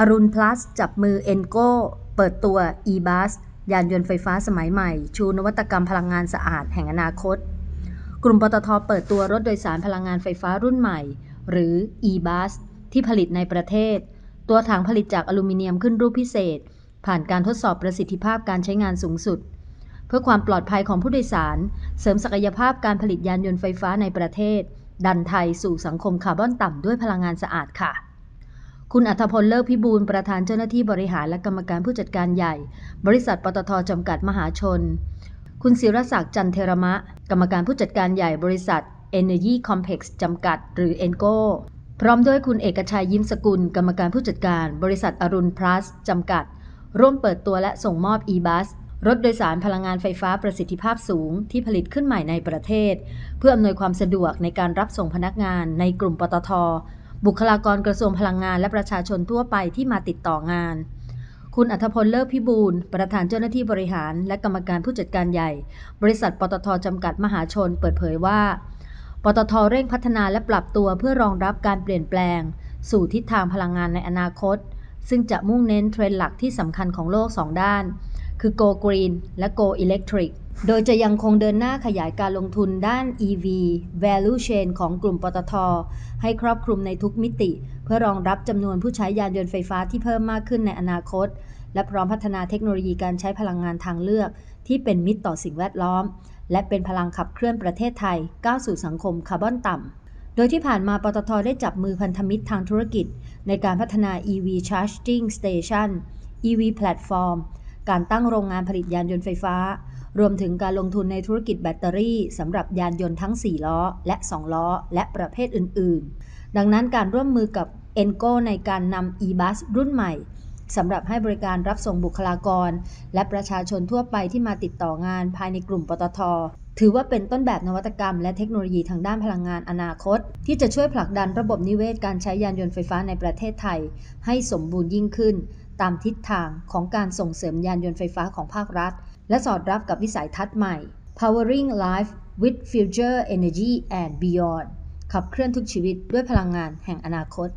อรุณพลัสจับมือเอ็นโกเปิดตัว e-bus ยานยนต์ไฟฟ้าสมัยใหม่ ชูนวัตกรรมพลังงานสะอาดแห่งอนาคต กลุ่มปตทเปิดตัวรถโดยสารพลังงานไฟฟ้ารุ่นใหม่ หรือ e-bus ที่ผลิตในประเทศ ตัวถังผลิตจากอลูมิเนียมขึ้นรูปพิเศษ ผ่านการทดสอบประสิทธิภาพการใช้งานสูงสุด เพื่อความปลอดภัยของผู้โดยสาร เสริมศักยภาพการผลิตยานยนต์ไฟฟ้าในประเทศ ดันไทยสู่สังคมคาร์บอนต่ำด้วยพลังงานสะอาดค่ะ คุณอัธพลเลิกพิบูลประธานเจ้าหน้าที่บริหารและกรรมการผู้จัดการใหญ่ บริษัทปตทจำกัดมหาชน คุณศิรศักดิ์จันเทรมะ กรรมการผู้จัดการใหญ่บริษัท Energy Complex จำกัด หรือ ENGO พร้อมด้วยคุณเอกชัยยิ้มสกุล กรรมการผู้จัดการ บริษัทอรุณพลัสจำกัด ร่วมเปิดตัวและส่งมอบ e-bus รถโดยสารพลังงานไฟฟ้าประสิทธิภาพสูงที่ผลิตขึ้นใหม่ในประเทศ เพื่ออำนวยความสะดวกในการรับส่งพนักงานในกลุ่มปตท บุคลากรกระทรวงพลังงานและประชาชนทั่วไปที่มาติดต่องาน คุณอัธพลเลิศพิบูลประธานเจ้าหน้าที่บริหาร และกรรมการผู้จัดการใหญ่ บริษัท ปตทจำกัดมหาชน เปิดเผยว่า ปตทเร่งพัฒนาและปรับตัวเพื่อรองรับการเปลี่ยนแปลง สู่ทิศทางพลังงานในอนาคต ซึ่งจะมุ่งเน้นเทรนด์หลักที่สำคัญของโลก2ด้าน คือ Go Green และ Go Electric โดยจะยังคงเดินหน้าขยายการลงทุนด้าน EV Value Chain ของกลุ่มปตท ให้ครอบคลุมในทุกมิติ เพื่อรองรับจำนวนผู้ใช้ยานยนต์ไฟฟ้าที่เพิ่มมากขึ้นในอนาคต และพร้อมพัฒนาเทคโนโลยีการใช้พลังงานทางเลือก ที่เป็นมิตรต่อสิ่งแวดล้อม และเป็นพลังขับเคลื่อนประเทศไทย ก้าวสู่สังคมคาร์บอนต่ำโดยที่ผ่านมาปตทได้จับมือพันธมิตรทางธุรกิจ ในการพัฒนา EV Charging Station EV Platform การตั้งโรงงานผลิตยานยนต์ไฟฟ้า รวมถึงการลงทุนในธุรกิจแบตเตอรี่สำหรับยานยนต์ทั้ง 4 ล้อ และ 2 ล้อ และประเภทอื่น ๆ ดังนั้นการร่วมมือกับ ENGO ในการนำ e-bus รุ่นใหม่สำหรับให้บริการรับส่งบุคลากร และประชาชนทั่วไปที่มาติดต่องานภายในกลุ่มปตท ถือว่าเป็นต้นแบบนวัตกรรมและเทคโนโลยีทางด้านพลังงานอนาคต ที่จะช่วยผลักดันระบบนิเวศการใช้ยานยนต์ไฟฟ้าในประเทศไทย ให้สมบูรณ์ยิ่งขึ้น ตามทิศทางของการส่งเสริมยานยนต์ไฟฟ้าของภาครัฐ และสอดรับกับวิสัยทัศน์ใหม่ powering life with future energy and beyond ขับเคลื่อนทุกชีวิตด้วยพลังงานแห่งอนาคต